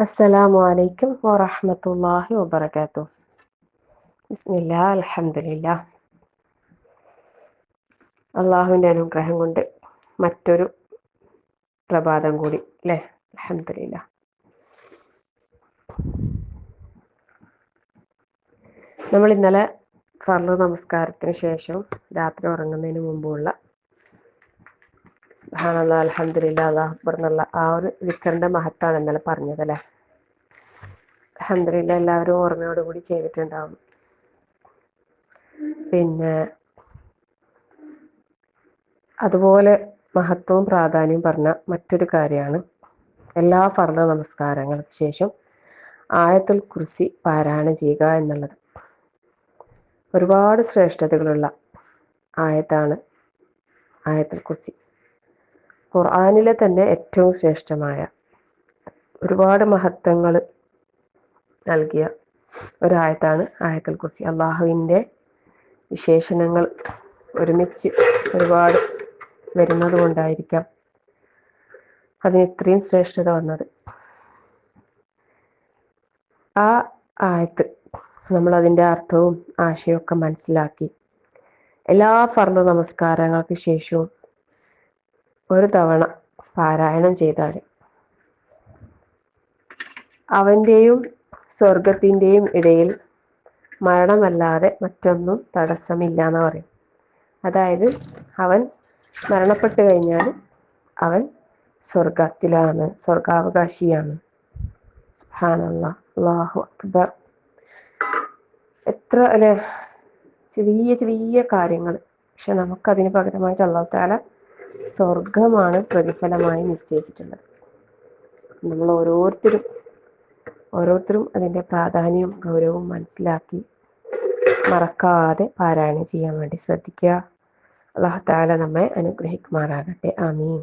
അസ്സലാമു അലൈക്കും വറഹ്മത്തുള്ളാഹി വബറകാതുഹു. ബിസ്മില്ലാ അൽഹംദുലില്ലാ അള്ളാഹുവിന്റെ അനുഗ്രഹം കൊണ്ട് മറ്റൊരു പ്രഭാതം കൂടി അല്ലേ? അലഹമില്ല നമ്മൾ ഇന്നലെ ഫർൾ നമസ്കാരത്തിന് ശേഷം രാത്രി ഉറങ്ങുന്നതിന് മുമ്പുള്ള അലഹമില്ല അള്ളാഹ് എന്നുള്ള ആ ഒരു വിക്കറിന്റെ മഹത്താണ് ഇന്നലെ പറഞ്ഞത് അല്ലേ അൽഹംദുലില്ലാ എല്ലാവരും ഓർമ്മയോടുകൂടി ചെയ്തിട്ടുണ്ടാവും. പിന്നെ അതുപോലെ മഹത്വവും പ്രാധാന്യവും പറഞ്ഞ മറ്റൊരു കാര്യമാണ് എല്ലാ ഫർദ നമസ്കാരങ്ങൾക്ക് ശേഷം ആയത്തുൽ കുർസി പാരായണം ചെയ്യുക എന്നുള്ളത്. ഒരുപാട് ശ്രേഷ്ഠതകളുള്ള ആയത്താണ് ആയത്തുൽ കുർസി. ഖുർആാനിലെ തന്നെ ഏറ്റവും ശ്രേഷ്ഠമായ ഒരുപാട് മഹത്വങ്ങൾ നൽകിയ ഒരായത്താണ് ആയത്തൽ കുർസി. അള്ളാഹുവിന്റെ വിശേഷണങ്ങൾ ഒരുമിച്ച് ഒരുപാട് വരുന്നത് കൊണ്ടായിരിക്കാം അതിന് ഇത്രയും ശ്രേഷ്ഠത വന്നത്. ആ ആയത്ത് നമ്മൾ അതിന്റെ അർത്ഥവും ആശയമൊക്കെ മനസ്സിലാക്കി എല്ലാ ഫർദ നമസ്കാരങ്ങൾക്ക് ശേഷവും ഒരു തവണ പാരായണം ചെയ്താൽ അവന്റെയും സ്വർഗത്തിന്റെയും ഇടയിൽ മരണമല്ലാതെ മറ്റൊന്നും തടസ്സമില്ല എന്ന് പറയും. അതായത് അവൻ മരണപ്പെട്ടു കഴിഞ്ഞാൽ അവൻ സ്വർഗത്തിലാണ് സ്വർഗാവകാശിയാണ് അക്ബർ. എത്ര അല്ലെ ചെറിയ ചെറിയ കാര്യങ്ങൾ. പക്ഷെ നമുക്കതിന് പകരമായിട്ട് അള്ളാഹു താല സ്വർഗമാണ് പ്രതിഫലമായി നിശ്ചയിച്ചിട്ടുള്ളത്. നമ്മൾ ഓരോരുത്തരും ഓരോരുത്തരും അതിന്റെ പ്രാധാന്യവും ഗൗരവവും മനസ്സിലാക്കി മറക്കാതെ പാരായണം ചെയ്യാൻ വേണ്ടി ശ്രദ്ധിക്കുക. അള്ളാഹു താല നമ്മെ അനുഗ്രഹിക്കുമാറാകട്ടെ. ആമീൻ.